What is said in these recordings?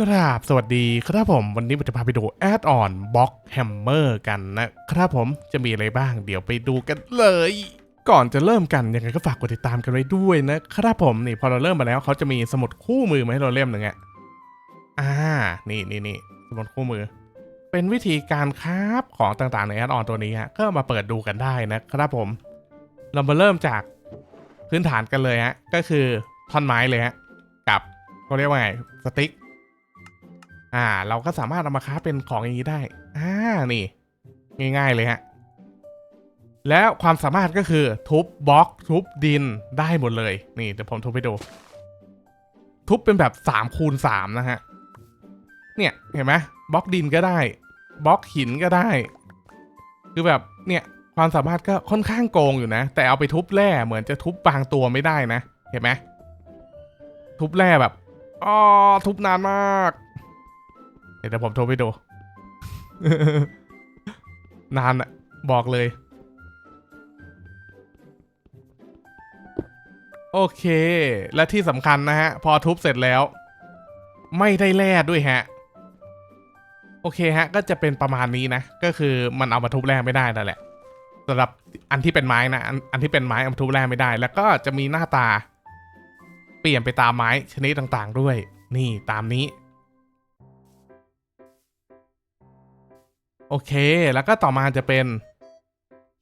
ครับสวัสดีครับผมวันนี้ผมจะพาไปดูแอดออนบล็อกแฮมเมอร์กันนะครับผมจะมีอะไรบ้างเดี๋ยวไปดูกันเลย ก่อนจะเริ่มกันยังไงก็ฝากกดติดตามกันไว้ด้วยนะครับผมนี่พอเราเริ่มมาแล้วเขาจะมีสมุดคู่มือมาให้เราเล่มหนึ่งอะอ่านี่นี่นี่สมุดคู่มือ เป็นวิธีการคราฟของต่างๆในแอดออนตัวนี้ฮะก็มาเปิดดูกันได้นะครับผม เรามาเริ่มจากพื้นฐานกันเลยฮะก็คือท่อนไม้เลยฮะกับเขาเรียกว่าไงสติ๊ก อ่า เราก็สามารถเอามาค้าเป็นของอย่างนี้ได้ อ่า นี่ ง่ายๆเลยฮะ แล้วความสามารถก็คือทุบบล็อกทุบดินได้หมดเลย นี่เดี๋ยวผมทุบไปดู ทุบเป็นแบบ3คูณ3นะฮะ เนี่ยเห็นไหมบล็อกดินก็ได้บล็อกหินก็ได้ คือแบบเนี่ยความสามารถก็ค่อนข้างโกงอยู่นะ แต่เอาไปทุบแร่เหมือนจะทุบบางตัวไม่ได้นะ เห็นไหมทุบแร่แบบอ๋อทุบนานมาก เดี๋ยวผมโทรไปดู นานอะบอกเลย โอเค และที่สำคัญนะฮะ พอทุบเสร็จแล้ว ไม่ได้แร่ด้วยฮะ โอเคฮะ ก็จะเป็นประมาณนี้นะ ก็คือมันเอามาทุบแร่ไม่ได้นั่นแหละสำหรับอันที่เป็นไม้นะอันอันที่เป็นไม้เอามาทุบแร่ไม่ได้ แล้วก็จะมีหน้าตา เปลี่ยนไปตามไม้ชนิดต่างๆด้วย นี่ตามนี้ โอเค แล้วก็ต่อมาจะเป็น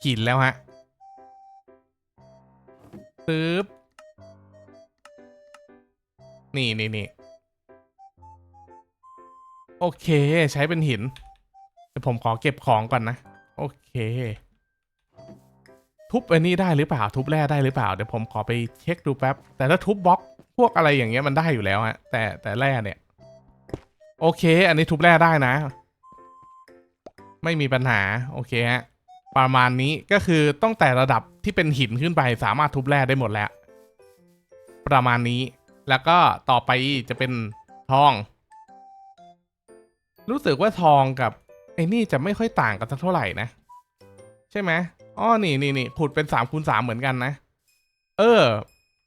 หินแล้วฮะปึ๊บนี่นี่นี่โอเค ใช้เป็นหินเดี๋ยวผมขอเก็บของก่อนนะ โอเค ทุบอันนี้ได้หรือเปล่า ทุบแร่ได้หรือเปล่า เดี๋ยวผมขอไปเช็คดูแป๊บ แต่ถ้าทุบบล็อกพวกอะไรอย่างเงี้ยมันได้อยู่แล้วฮะ แต่แต่แร่เนี่ย โอเค อันนี้ทุบแร่ได้นะ ไม่มีปัญหา โอเคฮะ ประมาณนี้ก็คือต้องแต่ระดับที่เป็นหินขึ้นไปสามารถทุบแร่ได้หมดแล้ว ประมาณนี้ แล้วก็ต่อไปจะเป็นทอง รู้สึกว่าทองกับไอ้นี่จะไม่ค่อยต่างกันสักเท่าไหร่นะ ใช่ไหมอ๋อนี่นี่นี่ขุดเป็น3ามคูณสามเหมือนกันนะ เออ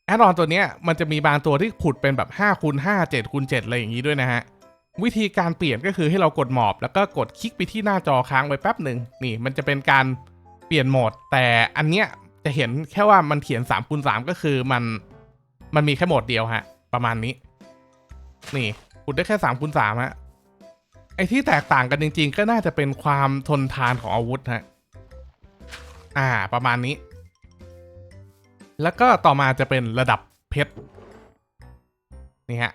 แอดออนตัวเนี้ยมันจะมีบางตัวที่ขุดเป็นแบบ5คูณห้าเจ็ดคูณเจ็ดอะไรอย่างนี้ด้วยนะฮะ วิธีการเปลี่ยนก็คือให้เรากดหมอบ แล้วก็กดคลิกไปที่หน้าจอค้างไว้แป๊บหนึ่งนี่มันจะเป็นการเปลี่ยนโหมด แต่อันเนี้ยจะเห็นแค่ว่ามันเขียน3คูณสก็คือมันมันมีแค่โหมดเดียวฮะ ประมาณนี้ นี่ขุดได้แค่3คูณสฮะไอที่แตกต่างกันจริง ๆ ก็น่าจะเป็นความทนทานของอาวุธฮะอ่า ประมาณนี้ แล้วก็ต่อมาจะเป็นระดับเพชรนี่ฮะ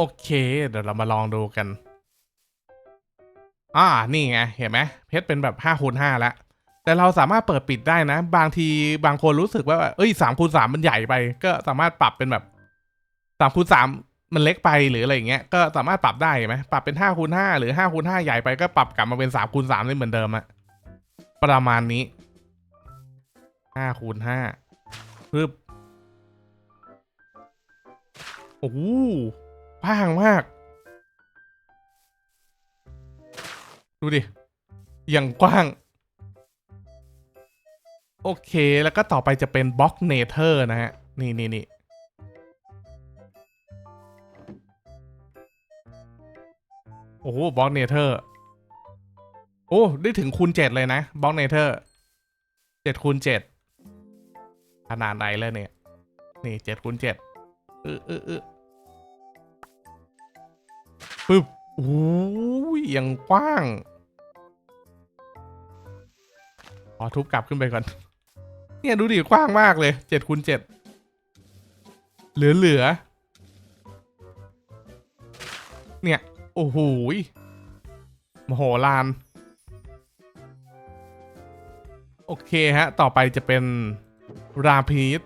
โอเค เดี๋ยวเรามาลองดูกัน อ่า นี่ไง เห็นไหมเพชรเป็นแบบ5คูณ5แล้ว แต่เราสามารถเปิดปิดได้นะ บางทีบางคนรู้สึกว่า เอ้ย3คูณ3มันใหญ่ไป ก็สามารถปรับเป็นแบบ3คูณ3มันเล็กไปหรืออะไรอย่างเงี้ย ก็สามารถปรับได้เห็นไหมปรับเป็น5คูณ5หรือ5คูณ5ใหญ่ไปก็ปรับกลับมาเป็น3คูณ3ได้เหมือนเดิมอะประมาณนี้5คูณ5ปึ๊บโอ้ โหกว้างมาก ดูดิ อย่างกว้าง โอเค แล้วก็ต่อไปจะเป็นบล็อกเนเธอร์นะฮะ นี่นี่นี่โอ้โหบล็อกเนเธอร์ โอ้ ได้ถึงคูณเจ็ดเลยนะบล็อกเนเธอร์เจ็ดคูณเจ็ดขนาดไหนเลยเนี่ย นี่เจ็ดคูณเจ็ดเออเออเออ ปึ๊บโอ้ยยังกว้างขอทุบกลับขึ้นไปก่อน เนี่ยดูดิกว้างมากเลยเจ็ดคูณเจ็ดเหลือเหลือ เนี่ย โอ้โหมโหฬารโอเคฮะ ต่อไปจะเป็นราพีส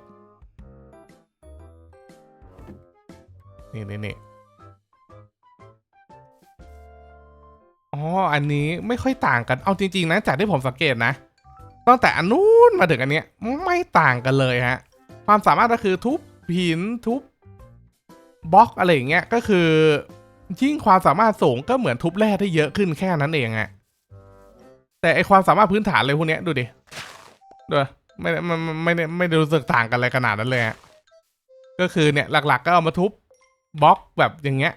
นี่นี่นี่ อ๋ออันนี้ไม่ค่อยต่างกัน เอาจริง ๆ นะ จากที่ผมสังเกตนะ ตั้งแต่อันนู้นมาถึงอันเนี้ยไม่ต่างกันเลยฮะ ความสามารถก็คือทุบหินทุบบล็อกอะไรอย่างเงี้ย ก็คือยิ่งความสามารถสูงก็เหมือนทุบแร่ได้เยอะขึ้นแค่นั้นเองอะแต่ไอความสามารถพื้นฐานเลยพวกเนี้ยดูดิดูไม่ไม่ไม่ไม่ได้รู้สึกต่างกันอะไรขนาดนั้นเลยฮะก็ก็คือเนี่ยหลัก ๆ ก็เอามาทุบบล็อกแบบอย่างเงี้ย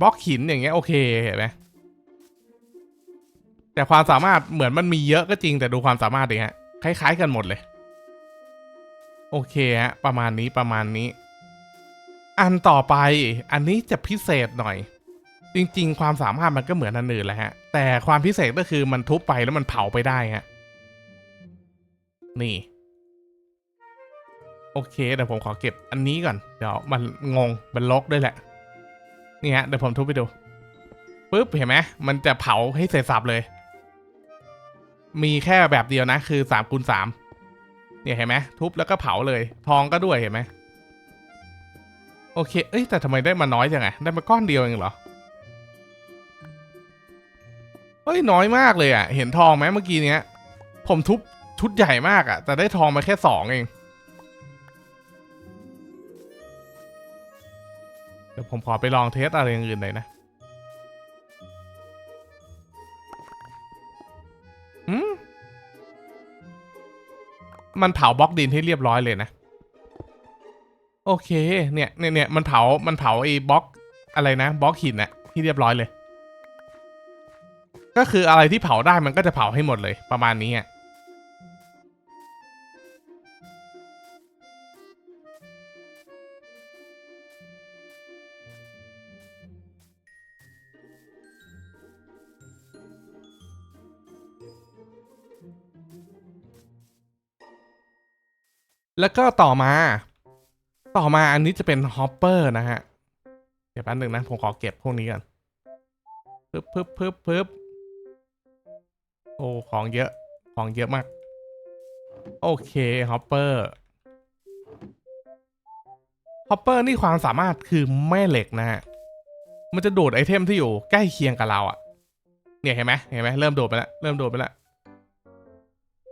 บล็อกหินอย่างเงี้ยโอเคเห็นไหม แต่ความสามารถเหมือนมันมีเยอะก็จริงแต่ดูความสามารถดิฮะคล้าย ๆ กันหมดเลย โอเคฮะประมาณนี้ประมาณนี้ อันต่อไปอันนี้จะพิเศษหน่อย จริง ๆ ความสามารถมันก็เหมือนอันอื่นแหละฮะ แต่ความพิเศษก็คือมันทุบไปแล้วมันเผาไปได้ฮะนี่ โอเคเดี๋ยวผมขอเก็บอันนี้ก่อน เดี๋ยวมันงงมันล็อกด้วยแหละนี่ฮะเดี๋ยวผมทุบไปดูปุ๊บเห็นไหมมันจะเผาให้เสร็จสับเลย มีแค่แบบเดียวนะ คือสามคูณสามเนี่ยเห็นไหมทุบแล้วก็เผาเลย ทองก็ด้วยเห็นไหมโอเค เอ้ยแต่ทำไมได้มาน้อยจังไงได้มาก้อนเดียวเองเหรอเฮ้ยน้อยมากเลยอะ เห็นทองไหมเมื่อกี้เนี้ย ผมทุบชุดใหญ่มากอะ แต่ได้ทองมาแค่สองเอง เดี๋ยวผมขอไปลองเทสอะไรอย่างอื่นหน่อยนะ มันเผาบล็อกดินให้เรียบร้อยเลยนะ โอเค เนี่ยเนี่ยเนี่ยมันเผา มันเผาไอ้บล็อกอะไรนะบล็อกหินอะที่เรียบร้อยเลย ก็คืออะไรที่เผาได้มันก็จะเผาให้หมดเลยประมาณนี้อะ แล้วก็ต่อมา ต่อมาอันนี้จะเป็นฮอปเปอร์นะฮะ เดี๋ยวแป๊บนึงนะ ผมขอเก็บพวกนี้ก่อนปึ๊บปึ๊บปึ๊บปึ๊บโอ้ ของเยอะ ของเยอะมาก โอเคฮอปเปอร์ฮอปเปอร์นี่ความสามารถคือแม่เหล็กนะฮะ มันจะดูดไอเทมที่อยู่ใกล้เคียงกับเราอะเนี่ยเห็นไหมเห็นไหมเริ่มโดดไปแล้ว เริ่มโดดไปแล้ว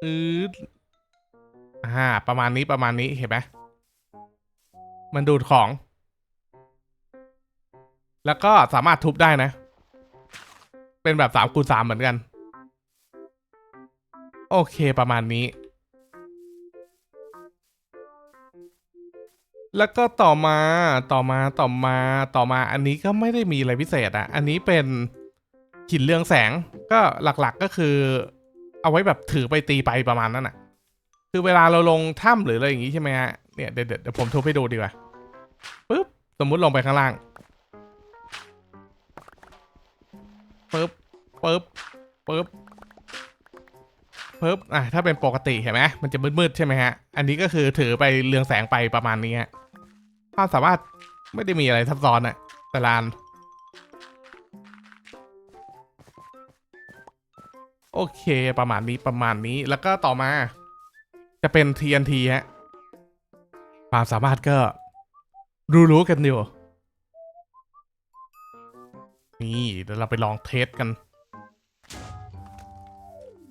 อืด อ่า ประมาณนี้ประมาณนี้เห็นไหมมันดูดของ แล้วก็สามารถทุบได้นะ เป็นแบบสามคูณสามเหมือนกัน โอเคประมาณนี้ แล้วก็ต่อมาต่อมาต่อมาต่อมาอันนี้ก็ไม่ได้มีอะไรพิเศษอะอันนี้เป็นหินเรืองแสงก็หลักๆก็คือ เอาไว้แบบถือไปตีไปประมาณนั้นอะ คือเวลาเราลงถ้ำหรืออะไรอย่างงี้ใช่ไหมฮะ เนี่ยเดี๋ยวเดี๋ยวผมทุบให้ดูดีกว่าปึ๊บ สมมุติลงไปข้างล่างปึ๊บปึ๊บปึ๊บปึ๊บอะถ้าเป็นปกติเห็นไหมมันจะมืดๆใช่ไหมฮะ อันนี้ก็คือถือไปเรืองแสงไปประมาณนี้ฮะความสามารถไม่ได้มีอะไรซับซ้อนอะแต่ลาน โอเคประมาณนี้ประมาณนี้แล้วก็ต่อมา จะเป็น TNT ฮะ ความสามารถก็ รู้ๆกันอยู่ นี่เดี๋ยวเราไปลองเทสกัน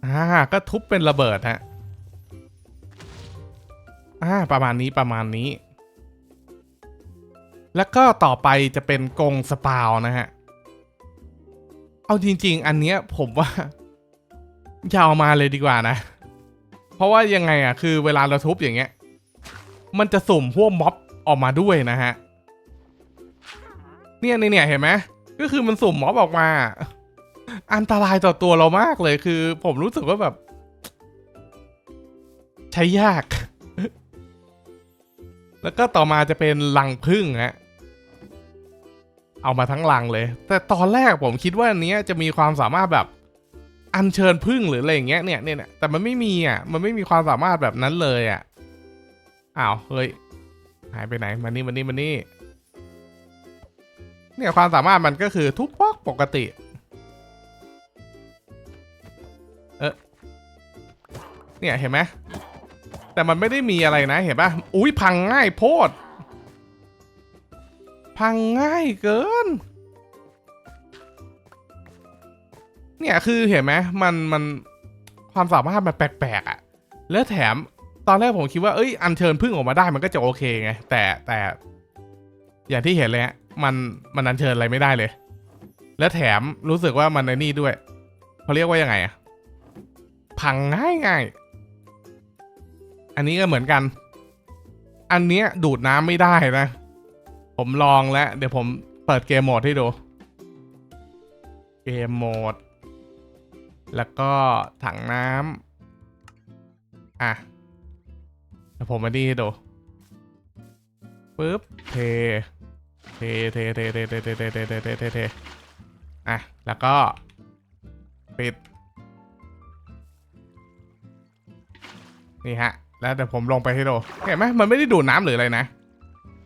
อ่า ก็ทุบเป็นระเบิดฮะ อ่า ประมาณนี้ประมาณนี้ แล้วก็ต่อไปจะเป็นกรงสปาวนะฮะ เอาจริง ๆ อันเนี้ยผมว่าอย่าเอามาเลยดีกว่านะ เพราะว่ายังไงอะคือเวลาเราทุบอย่างเงี้ย มันจะสุ่มพวกม็อบออกมาด้วยนะฮะ เนี่ยเนี่ยเห็นไหมก็คือมันสุ่มม็อบออกมา อันตรายต่อตัวเรามากเลยคือ ผมรู้สึกว่าแบบ ใช้ยาก แล้วก็ต่อมาจะเป็นลังพึ่งฮะเอามาทั้งลังเลย แต่ตอนแรกผมคิดว่าอันนี้จะมีความสามารถแบบ อัญเชิญพึ่งหรืออะไรอย่างเงี้ยเนี่ยเนี่ยแต่มันไม่มีอะมันไม่มีความสามารถแบบนั้นเลยอะอ้าวเฮ้ยหายไปไหนมานี่มานี่มานี่เนี่ยความสามารถมันก็คือทุบบล็อกปกติ เออเนี่ยเห็นไหมแต่มันไม่ได้มีอะไรนะเห็นปะอุ้ยพังง่ายโพด พังง่ายเกิน เนี่ยคือเห็นไหมมันมันความสามารถมันแปลกๆอะ่ะแล้วแถมตอนแรกผมคิดว่าเอ้ยอัญเชิญพึ่งออกมาได้มันก็จะโอเคไงแต่แต่ อย่างที่เห็นเลยฮะมันมันอัญเชิญอะไรไม่ได้เลย และแถมรู้สึกว่ามันในนี่ด้วยเขาเรียกว่ายังไงอะพังง่ายง่ายอันนี้ก็เหมือนกัน อันเนี้ยดูดน้ำไม่ได้นะ ผมลองแล้ว เดี๋ยวผมเปิดเกมโหมดให้ดู เกมโหมด แล้วก็ถังน้ำอะเดี๋ยวผมมาดีให้ดูปึ๊บเท เท เท เท เท เท เท เท เท เท เท เท เท อะ แล้วก็ ปิด นี่ฮะ แล้วเดี๋ยวผมลงไปให้ดู เห็นไหมมันไม่ได้ดูดน้ำหรืออะไรนะ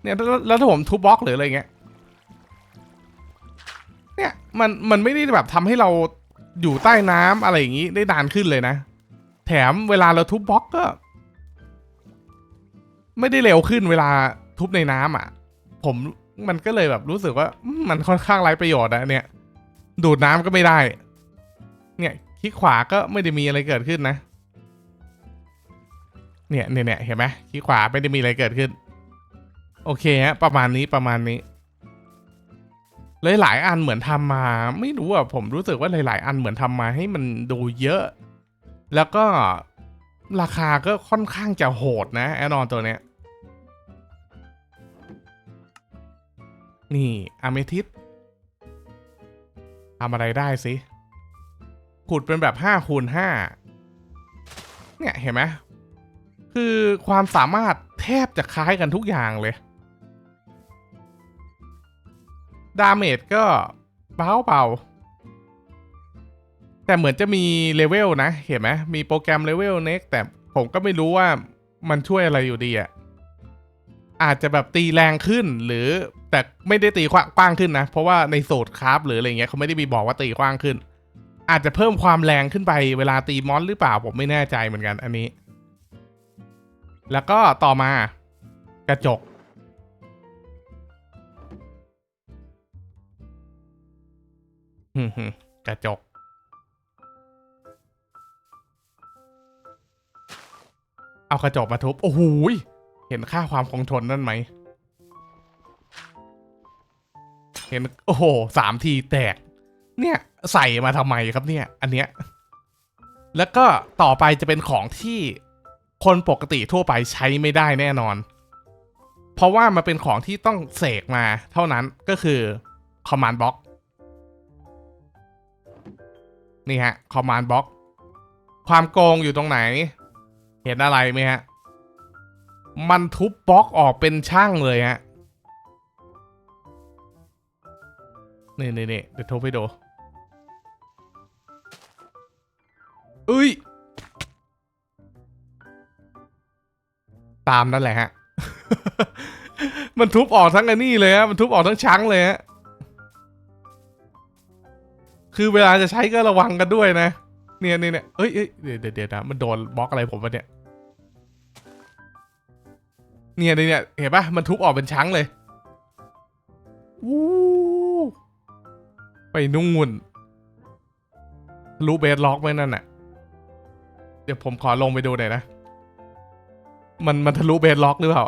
เนี่ยแล้วแล้วถ้าผมทุบบล็อกหรืออะไรเงี้ย เนี่ย มัน มันไม่ได้แบบทำให้เรา อยู่ใต้น้ำอะไรอย่างงี้ได้นานขึ้นเลยนะ แถมเวลาเราทุบบล็อกก็ ไม่ได้เร็วขึ้นเวลาทุบในน้ำอะ ผมมันก็เลยแบบรู้สึกว่ามันค่อนข้างไร้ประโยชน์นะเนี่ย ดูดน้ำก็ไม่ได้ เนี่ยคลิกขวาก็ไม่ได้มีอะไรเกิดขึ้นนะ เนี่ยเนี่ยเห็นไหมคลิกขวาไม่ได้มีอะไรเกิดขึ้น โอเคฮะประมาณนี้ประมาณนี้ หลายอันเหมือนทำมา ไม่รู้อะผมรู้สึกว่าหลาย ๆ อันเหมือนทำมาให้มันดูเยอะ แล้วก็ราคาก็ค่อนข้างจะโหดนะแอดออนตัวเนี้ยนี่อะเมทิสทำอะไรได้สิขุดเป็นแบบ5คูณ5เนี่ยเห็นไหมคือความสามารถแทบจะคล้ายกันทุกอย่างเลย ดาเมจก็เบาเบาๆแต่เหมือนจะมีเลเวลนะ เห็นไหมมีโปรแกรมเลเวลเน็กแต่ผมก็ไม่รู้ว่ามันช่วยอะไรอยู่ดีอะอาจจะแบบตีแรงขึ้นหรือแต่ไม่ได้ตีกว้างขึ้นนะ เพราะว่าในสูตรคราฟหรืออะไรเงี้ยเขาไม่ได้มีบอกว่าตีกว้างขึ้น อาจจะเพิ่มความแรงขึ้นไปเวลาตีมอนหรือเปล่าผมไม่แน่ใจเหมือนกันอันนี้ แล้วก็ต่อมากระจก กระจก เอากระจกมาทุบ โอ้โหเห็นค่าความคงทนนั่นไหม เห็น โอ้โหสามทีแตก เนี่ย ใส่มาทำไมครับเนี่ย อันเนี้ย แล้วก็ต่อไปจะเป็นของที่คนปกติทั่วไปใช้ไม่ได้แน่นอน เพราะว่ามันเป็นของที่ต้องเสกมาเท่านั้นก็คือ command block นี่ฮะ command block ความโกงอยู่ตรงไหน เห็นอะไรไหมฮะ มันทุบบล็อกออกเป็นช่างเลยฮะ นี่นี่นี่เดี๋ยวทุบให้ดูเอ้ย ตามนั่นแหละฮะ มันทุบออกทั้งอันนี้เลยฮะ มันทุบออกทั้งชั้งเลยฮะ คือเวลาจะใช้ก็ระวังกันด้วยนะ เนี่ยเนี่ยเนี่ยเอ้ยเดี๋ยวเดี๋ยวเดี๋ยวนะมันโดนบล็อกอะไรผมวะเนี่ยเนี่ย เนี่ยเนี่ยเห็นปะมันทุบออกเป็นชั้งเลยวู้ไปนู่นรู้เบสล็อกไว้นั่นน่ะ เดี๋ยวผมขอลงไปดูหน่อยนะ มันมันทะลุเบสล็อกหรือเปล่า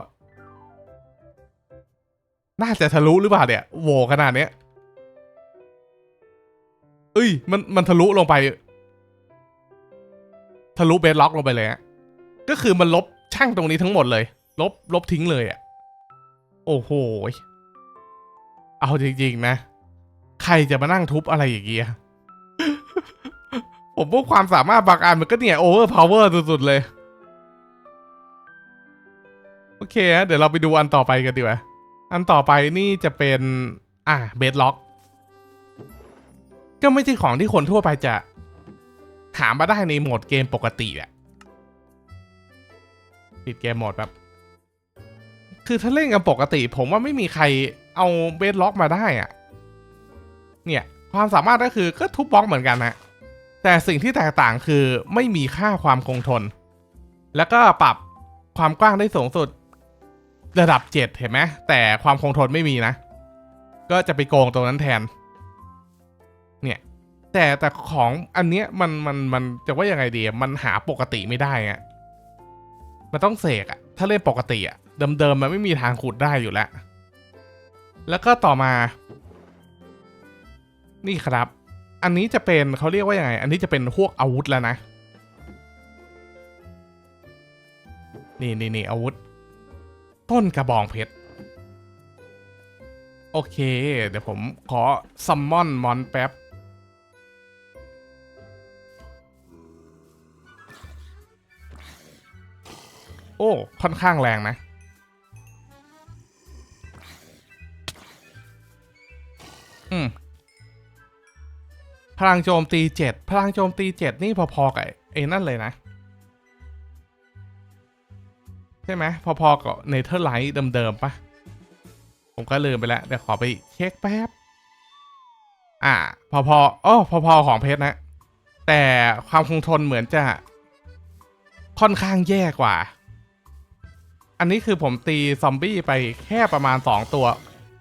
น่าจะทะลุหรือเปล่าเนี่ยโหวขนาดเนี้ย เอ้ย มันมันทะลุลงไป ทะลุเบสล็อกลงไปเลยฮะก็คือมันลบช่างตรงนี้ทั้งหมดเลย ลบลบทิ้งเลยอะ โอ้โห เอาจริงๆนะ ใครจะมานั่งทุบอะไรอย่างเงี้ยผมว่าความสามารถบางอันมันก็เนี่ยโอเวอร์พาวเวอร์สุดๆเลย โอเคฮะเดี๋ยวเราไปดูอันต่อไปกันดีกว่า อันต่อไปนี่จะเป็น อะเบสล็อก ก็ไม่ใช่ของที่คนทั่วไปจะหามาได้ในโหมดเกมปกติอะปิดเกมโหมดแบบ คือถ้าเล่นกันปกติ ผมว่าไม่มีใครเอาเบสล็อกมาได้อะเนี่ย ความสามารถก็คือก็ทุบบล็อกเหมือนกันนะแต่สิ่งที่แตกต่างคือไม่มีค่าความคงทน แล้วก็ปรับความกว้างได้สูงสุดระดับ 7 เห็นไหมแต่ความคงทนไม่มีนะ ก็จะไปโกงตรงนั้นแทน เนี่ยแต่แต่ของอันเนี้ยมันมันมันจะว่ายังไงดีมันหาปกติไม่ได้อะมันต้องเสกอะถ้าเล่นปกติอะเดิมๆมันไม่มีทางขุดได้อยู่แล้ว แล้วก็ต่อมา นี่ครับ อันนี้จะเป็นเขาเรียกว่ายังไง อันนี้จะเป็นพวกอาวุธแล้วนะ นี่นี่นี่อาวุธ ต้นกระบองเพชรโอเค เดี๋ยวผมขอซัมมอนมอนแป๊บ โอ้ ค่อนข้างแรงนะ อืม พลังโจมตีเจ็ดพลังโจมตีเจ็ดนี่พอๆกับไอ้นั่นเลยนะ ใช่ไหมพอๆกับเนเธอร์ไลท์เดิมๆปะผมก็ลืมไปแล้วเดี๋ยวขอไปเช็คแป๊บ อ่า พอๆอ๋อพอๆของเพชรนะ แต่ความคงทนเหมือนจะค่อนข้างแย่กว่า อันนี้คือผมตีซอมบี้ไปแค่ประมาณ2ตัว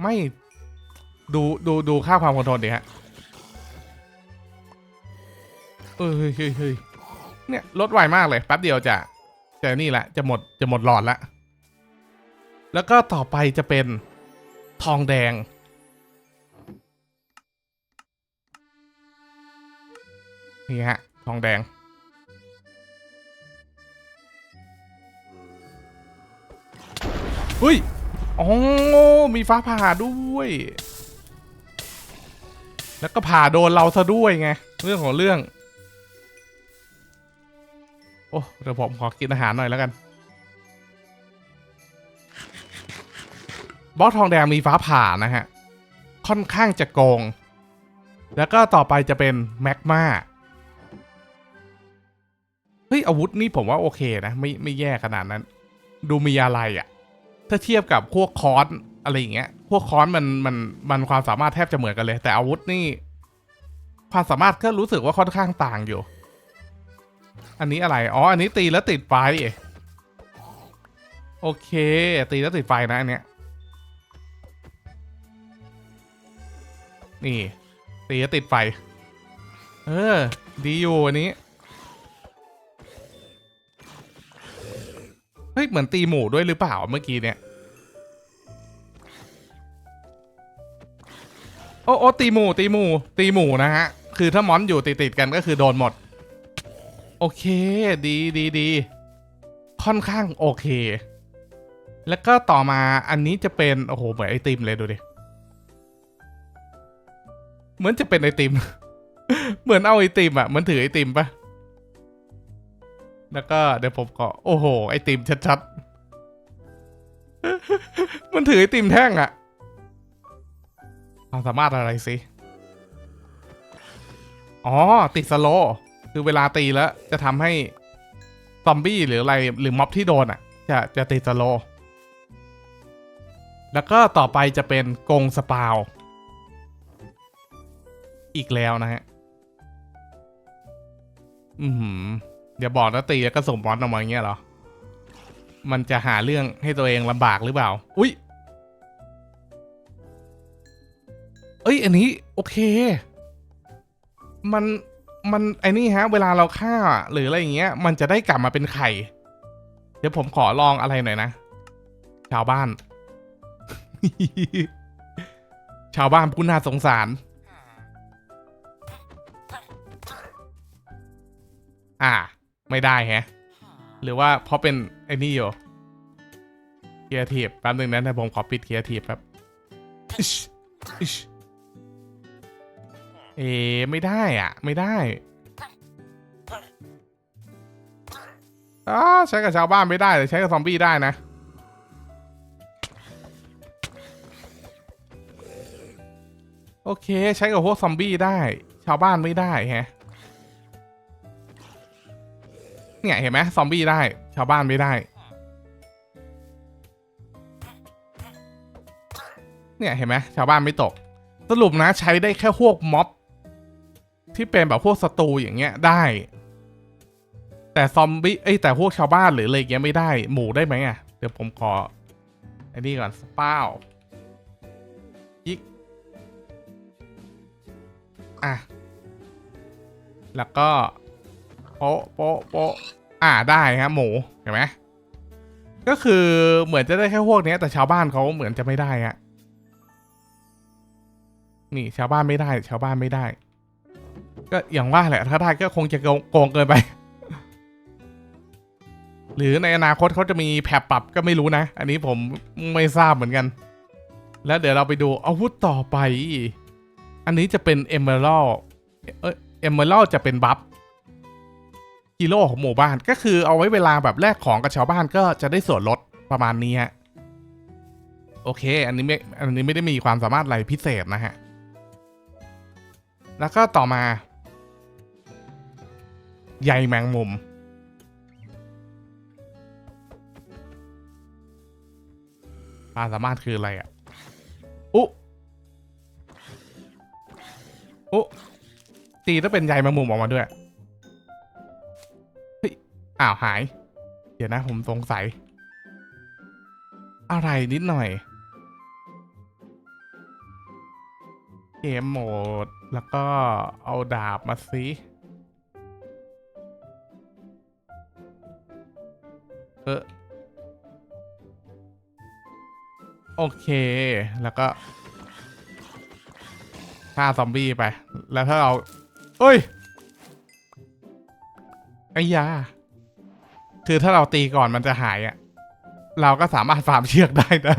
ไม่ดูดูดูค่าความคงทนดิฮะเฮ้ยเฮ้ยเฮ้ยเนี่ยลดไวมากเลยแป๊บเดียวจะจะนี่แหละจะหมดจะหมดหลอดละแล้วก็ต่อไปจะเป็นทองแดง นี่ฮะ ทองแดง อุ้ยอ๋อมีฟ้าผ่าด้วย แล้วก็ผ่าโดนเราซะด้วยไง เรื่องของเรื่อง โอ้เดี๋ยวผมขอกินอาหารหน่อยแล้วกัน บอสทองแดงมีฟ้าผ่านะฮะ ค่อนข้างจะโกง แล้วก็ต่อไปจะเป็นแมกมาเฮ้ยอาวุธนี่ผมว่าโอเคนะ ไม่ไม่แย่ขนาดนั้น ดูมีอะไรอะ่ะ ถ้าเทียบกับพวกคอนอะไรอย่างเงี้ย พวกคอนมันมันมันความสามารถแทบจะเหมือนกันเลย แต่อาวุธนี่ความสามารถก็รู้สึกว่าค่อนข้างต่างอยู่ อันนี้อะไร อ๋อ อันนี้ตีแล้วติดไฟ โอเค ตีแล้วติดไฟนะอันเนี้ย นี่ ตีแล้วติดไฟ เออ ดีอยู่อันนี้ เฮ้ยเหมือนตีหมูด้วยหรือเปล่าเมื่อกี้เนี่ย โอ้โอ้ตีหมูตีหมูตีหมูนะฮะ คือถ้ามอนอยู่ติดติดๆกันก็คือโดนหมด โอเค ดีดีดีค่อนข้างโอเค แล้วก็ต่อมาอันนี้จะเป็น โอ้โห เหมือนไอติมเลยดูดิ เหมือนจะเป็นไอติม เหมือนเอาไอติมอะเหมือนถือไอติมปะ แล้วก็เดี๋ยวผมก็โอ้โห ไอติมชัดๆ มันถือไอติมแท่งอะความสามารถอะไรสิ อ๋อ ติดสโล คือเวลาตีแล้ว จะทำให้ ซอมบี้หรืออะไรหรือม็อบที่โดนอะจะจะติดสโล แล้วก็ต่อไปจะเป็นกงสปาว อีกแล้วนะฮะ อือหื อเดี๋ยวบอกนะตีแล้วก็ส่งบอลออกมาอย่างเงี้ยเหรอ มันจะหาเรื่องให้ตัวเองลำบากหรือเปล่า อุ้ยเอ้ย อันนี้ โอเค มันมันไอ้นี่ฮะ เวลาเราฆ่าหรืออะไรอย่างเงี้ย มันจะได้กลับมาเป็นไข่ เดี๋ยวผมขอลองอะไรหน่อยนะ ชาวบ้าน ชาวบ้านผู้น่าสงสาร อ่า ไม่ได้แฮะ หรือว่าเพราะเป็นไอ้นี่อยู่เคียร์ทีฟแป๊บนึงนะแต่ผมขอปิดเคียร์ทีฟแป๊บอิชอิชเอไม่ได้อะ ไม่ได้อ๋อใช้กับชาวบ้านไม่ได้แต่ใช้กับซอมบี้ได้นะโอเค ใช้กับพวกซอมบี้ได้ ชาวบ้านไม่ได้แฮะ เนี่ยเห็นไหมซอมบี้ได้ ชาวบ้านไม่ได้ เนี่ยเห็นไหมชาวบ้านไม่ตก สรุปนะใช้ได้แค่พวกม็อบ ที่เป็นแบบพวกศัตรูอย่างเงี้ยได้ แต่ซอมบี้เอ้แต่พวกชาวบ้านหรืออะไรเงี้ยไม่ได้ หมูได้ไหมอะ เดี๋ยวผมขอไอ้นี่ก่อนสป้าวยิกอะ แล้วก็ ปะโปะโปะอ่าได้ครับหมูเห็นไหมก็คือเหมือนจะได้แค่พวกนี้แต่ชาวบ้านเขาเหมือนจะไม่ได้อะนี่ชาวบ้านไม่ได้ ชาวบ้านไม่ได้ ก็อย่างว่าแหละ ถ้าได้ก็คงจะโกงเกินไป หรือในอนาคตเขาจะมีแผบปรับก็ไม่รู้นะ อันนี้ผมไม่ทราบเหมือนกัน แล้วเดี๋ยวเราไปดูอาวุธต่อไป อันนี้จะเป็นเอเมอรัลเอเมอรัลจะเป็นบัฟ ฮีโร่ของหมู่บ้านก็คือเอาไว้เวลาแบบแลกของกับชาวบ้านก็จะได้ส่วนลดประมาณนี้ฮะโอเค อันนี้ไม่อันนี้ไม่ได้มีความสามารถอะไรพิเศษนะฮะ แล้วก็ต่อมาใยแมงมุม ความสามารถคืออะไรอะ อุ๊อุ๊ตีต้องเป็นใยแมงมุมออกมาด้วยเฮ้ย อ้าวหาย เดี๋ยวนะผมสงสัย อะไรนิดหน่อย เกมโหมด แล้วก็เอาดาบมาสิเออโอเค แล้วก็ฆ่าซอมบี้ไป แล้วถ้าเราเอ้ยไอ้ยา คือถ้าเราตีก่อนมันจะหายอะเราก็สามารถฟาร์มเชือกได้นะ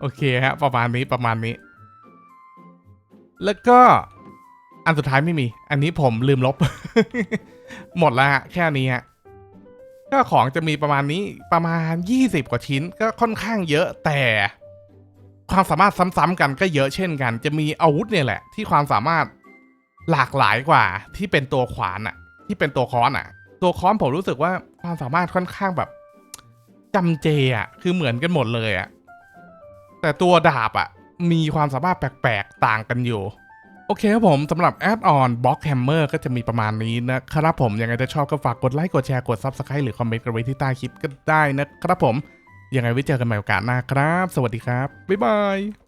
โอเคฮะ ประมาณนี้ประมาณนี้ แล้วก็อันสุดท้ายไม่มี อันนี้ผมลืมลบ หมดแล้วฮะแค่นี้ฮะก็ของจะมีประมาณนี้ประมาณ 20 กว่าชิ้น ก็ค่อนข้างเยอะแต่ความสามารถซ้ำๆกันก็เยอะเช่นกัน จะมีอาวุธเนี่ยแหละ ที่ความสามารถหลากหลายกว่าที่เป็นตัวขวานอะ ที่เป็นตัวค้อนอะตัวค้อนผมรู้สึกว่าความสามารถค่อนข้างแบบจำเจอะคือเหมือนกันหมดเลยอะแต่ตัวดาบอะมีความสามารถแปลกๆต่างกันอยู่ โอเคครับผมสำหรับแอดออนบล็อกแฮมเมอร์ก็จะมีประมาณนี้นะครับผมยังไงถ้าชอบก็ฝากกดไลค์กดแชร์กด Subscribe หรือคอมเมนต์กันไว้ที่ใต้คลิปก็ได้นะครับผมยังไงไว้เจอกันใหม่โอกาสหน้าครับ สวัสดีครับ บ๊ายบาย